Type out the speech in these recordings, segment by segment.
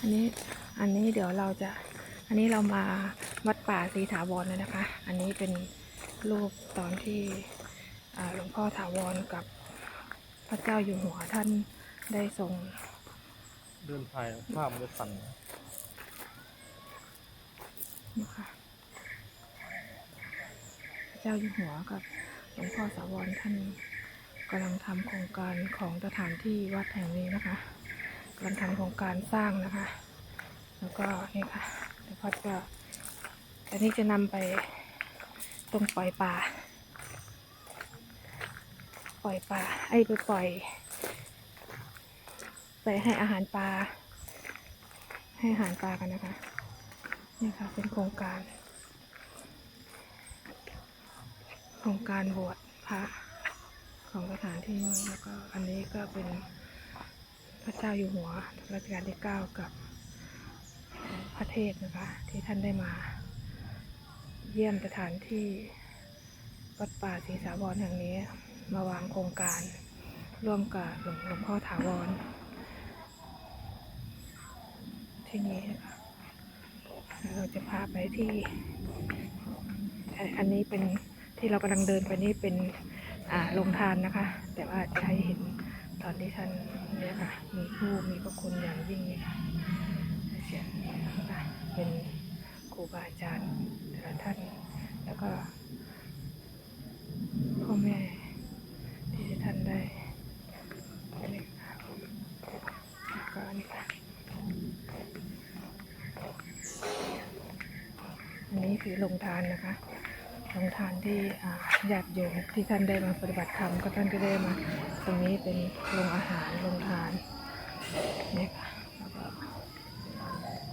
อันนี้อันนี้เดี๋ยวเราจะ อันนี้เรามาวัดป่าศรีถาวรเลยนะคะ อันนี้เป็นรูปตอนที่หลวงพ่อถาวรกับพระเจ้าอยู่หัวท่านได้ทรงเดินถ่ายภาพมันจะสั่นนะคะพระเจ้าอยู่หัวกับหลวงพ่อถาวรท่านกำลังทำโครงการของสถานที่วัดแห่งนี้นะคะ กำลังทำโครงการสร้างนะคะ แล้วก็นี่ค่ะเดี๋ยวพัดก็อันนี้จะนำไปตรงปล่อยปลาปล่อยปลาไอ้ไปปล่อย ไปให้อาหารปลาให้อาหารปลากันนะคะนี่ค่ะเป็นโครงการ โครงการบวชพระของสถานที่นี้แล้วก็อันนี้ก็เป็น พระเจ้าอยู่หัวรัชกาลที่เก้ากับพระเทพนะคะ ที่ท่านได้มา เยี่ยมสถานที่วัดป่าศรีสาวรแห่งนี้ มาวางโครงการร่วมกับหลวงหลวงพ่อถาวร ที่นี้นะคะเราจะพาไปที่ อันนี้เป็นที่เรากำลังเดินไปนี่เป็นอ่าลงทานนะคะ แต่ว่าจะให้เห็นตอนที่ท่าน เนี่ยค่ะ มีผู้มีพระคุณอย่างยิ่งนี่ค่ะเสียงเป็นครูบาอาจารย์แต่ละท่าน แล้วก็พ่อแม่ที่ท่านได้นี่ค่ะก็นี่ค่ะอันนี้คือโรงทานนะคะโรงทานที่อ่าญาติโยมที่ท่านได้มาปฏิบัติธรรมก็ท่านก็ได้มา รงนี้เป็นโรงอาหารโรงทานนี่ค่ะ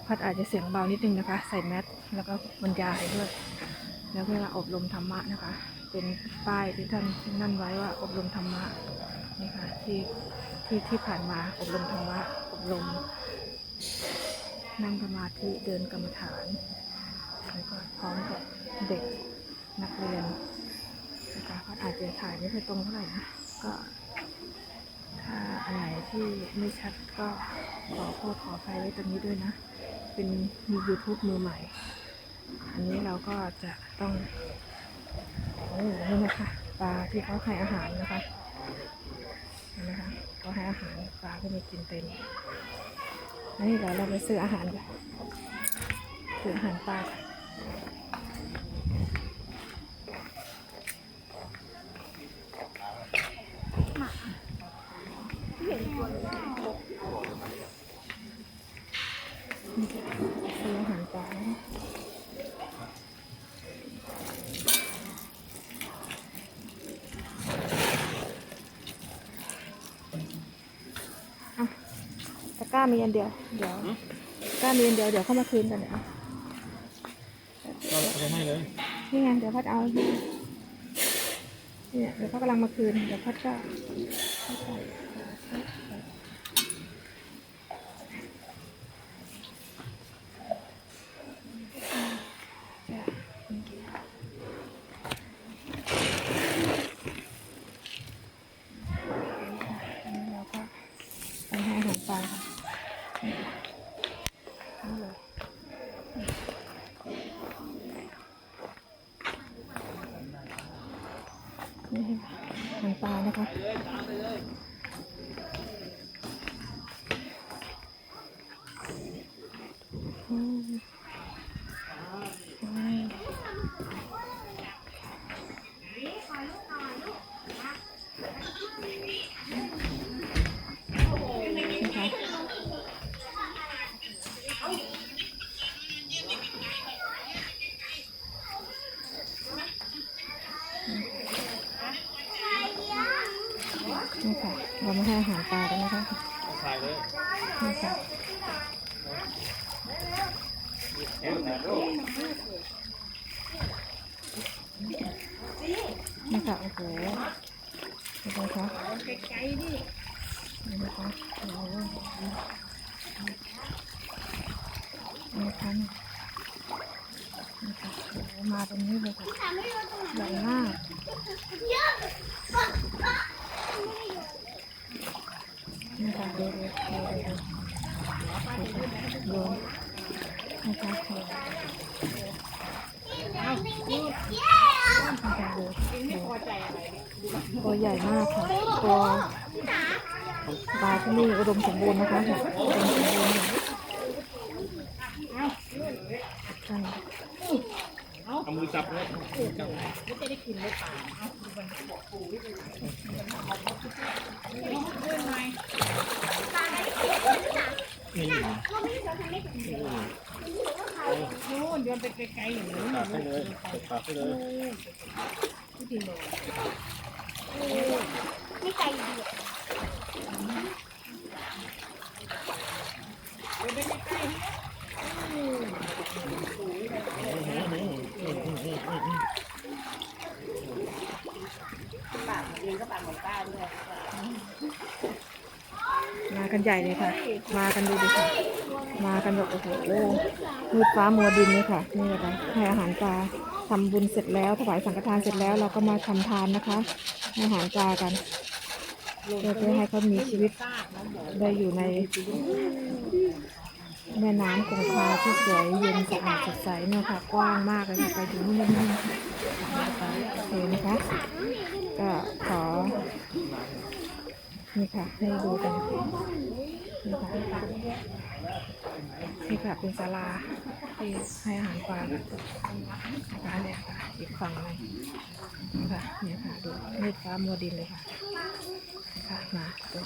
พัดอาจจะเสียงเบานิดนึงนะคะ ใส่แมสแล้วก็บรรยายด้วย แล้วเวลาอบรมธรรมะนะคะ เป็นป้ายที่ท่านนั่นไว้ว่าอบรมธรรมะนี่ค่ะที่ที่ที่ผ่านมาอบรมธรรมะอบรม นั่งสมาธิเดินกรรมฐานแล้วก็พร้อมกับเด็กนักเรียนนะคะก็อาจจะถ่ายไม่ค่อยตรงเท่าไหร่นะก็ ถ้าอันไหนที่ไม่ชัดก็ขอโทษขออภัยไว้ตรงนี้ด้วยนะ เป็นมี YouTube มือใหม่ อันนี้เราก็จะต้องโอ้นี่นะคะปลาที่เขาให้อาหารนะคะเห็นไหมคะเขาให้อาหารปลาก็มีกินเต็มนี่เดี๋ยวเราไปซื้ออาหารกันซื้ออาหารปลากันซื้ออาหารปลานะอะตะกร้า มีอันเดียว เดี๋ยวตะกร้ามีอันเดียว เดี๋ยวเข้ามาคืนกันเดี๋ยวเอาก็เอาไปให้เลย นี่ไง เดี๋ยวพัดเอา เนี่ย เดี๋ยวเขากำลังมาคืน เดี๋ยวพัดก็อันนี้เราก็ไปให้อาหารปลาค่ะนี่เลย นี่ค่ะหางปลานะคะอืมอืมนะคะนี่ค่ะ เรามา ให้อาหารปลากันนะคะถ่ายเลยนี่ค่ะนี่ค่ะโอ้โหนี่นะคะนี่นะคะโอ้โหนี่นะคะนี่นี่ค่ะโอ้มาตรงนี้เลยค่ะใหญ่มาก ตัวใหญ่มากค่ะ ตัวปลาที่นี่อุดมสมบูรณ์นะคะเนี่ยอุดมสมบูรณ์ค่เอามือจับเลยนี่ นู่นเดิน ไปไกลๆอย่างนี้ปากให้เลยปากให้เลยไม่ไกลดีอะมากันใหญ่เลยค่ะ มากันดูดิค่ะ มากันแบบโอ้โหมืดฟ้ามัวดินเลยค่ะนี่นะคะให้อาหารปลาทำบุญเสร็จแล้วถวายสังฆทานเสร็จแล้วเราก็มาทำทานนะคะให้อาหารปลากันเพื่อจะให้เขามีชีวิตได้อยู่ในแม่น้ำคงคาที่สวยเย็นสะอาดสดใสเนี่ยค่ะ กว้างมากเลยค่ะ ไปถึงนู่นนี่นโอเคนะคะ ก็ขอ นี่ค่ะ ให้ดูกัน นี่ค่ะเป็นศาลาที่ให้อาหารปลานะคะเนี่ยค่ะอีกฝั่งหนึงนะค่ะเนี่ยค่ะดูเมืดฟ้ามัวดินเลยค่ะนะค่ะมาดู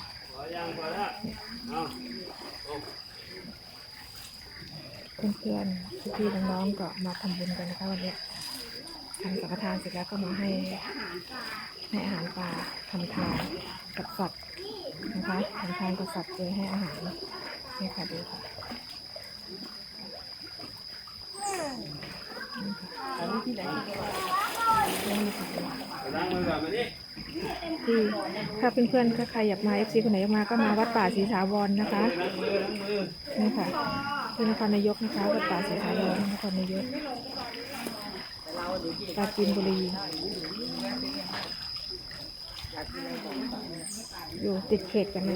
เพื่อนๆพี่ๆน้องๆก็มาทำบุญกันนะคะวันนี้ทำสังฆทานเสร็จแล้วก็มาให้ให้อาหารปลาทำทานกับสัตว์ นะคะทำทานกับสัตว์โดยให้อาหารนี่ค่ะดูค่ะค่ะที่ถ้าเพื่อนๆถ้าใครอยากมาเอฟซีคนไหนอยากมาก็มาวัดป่าศรีสาวรนะคะนี่ค่ะที่นครนายกนะคะวัดป่าศรีสาวรนครนายกปราจีนบุรี อยู่ติดเขตกันนะ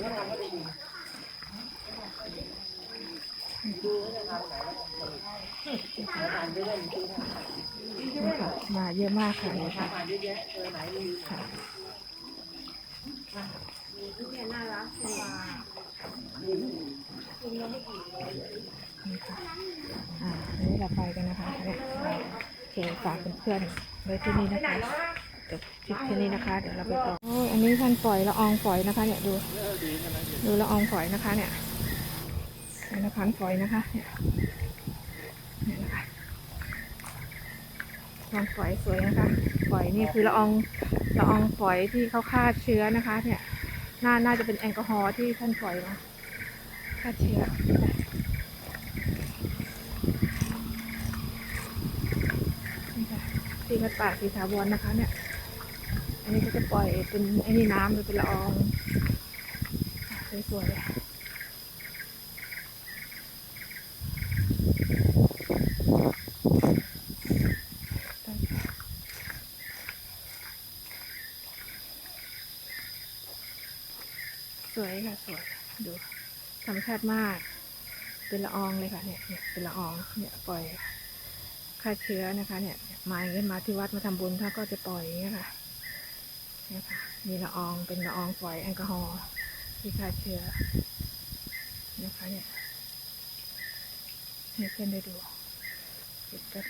นี่ค่ะมาเยอะมากค่ะนี่ค่ะค่ะนี่ค่ะอ่าอันนี้เราไปกันนะคะเนี่ยเราโอเคฝากเพื่อนๆไว้ที่นี่นะคะ จบคลิปแค่นี้นะคะ เดี๋ยวเราไปต่อโอ้ยอันนี้ท่านปล่อยละอองฝอยนะคะ เนี่ยดู ดูละอองฝอยนะคะ เนี่ยนละพันฝอยนะคะ เนี่ยนี่นะคะลองฝอยสวยนะคะฝอยนี่คือละอองละอองฝอยที่เขาฆ่าเชื้อนะคะ เนี่ยน่าน่าจะเป็นแอลกอฮอล์ที่ท่านฝอยมาฆ่าเชื้อนี่ค่ะที่วัดป่าศรีถาวรนะคะเนี่ย อันนี้ก็จะปล่อยเป็นไอ้นี่น้ำหรือเป็นละอองสวยๆเลยสวยค่ะสวยดูธรรมชาติมาก เป็นละอองเลยค่ะเนี่ยเนี่ยเป็นละอองเนี่ยปล่อยฆ่าเชื้อนะคะ เนี่ยมาอย่างเงี้ยมาที่วัดมาทำบุญท่านก็จะปล่อยอย่างเงี้ยค่ะ นี่ยค่ะ มีละอองเป็นละอองฝอยแอลกอฮอล์ที่ฆ่าเชื้อนะคะเนี่ยให้เพื่อนได้ดูเก็บกัน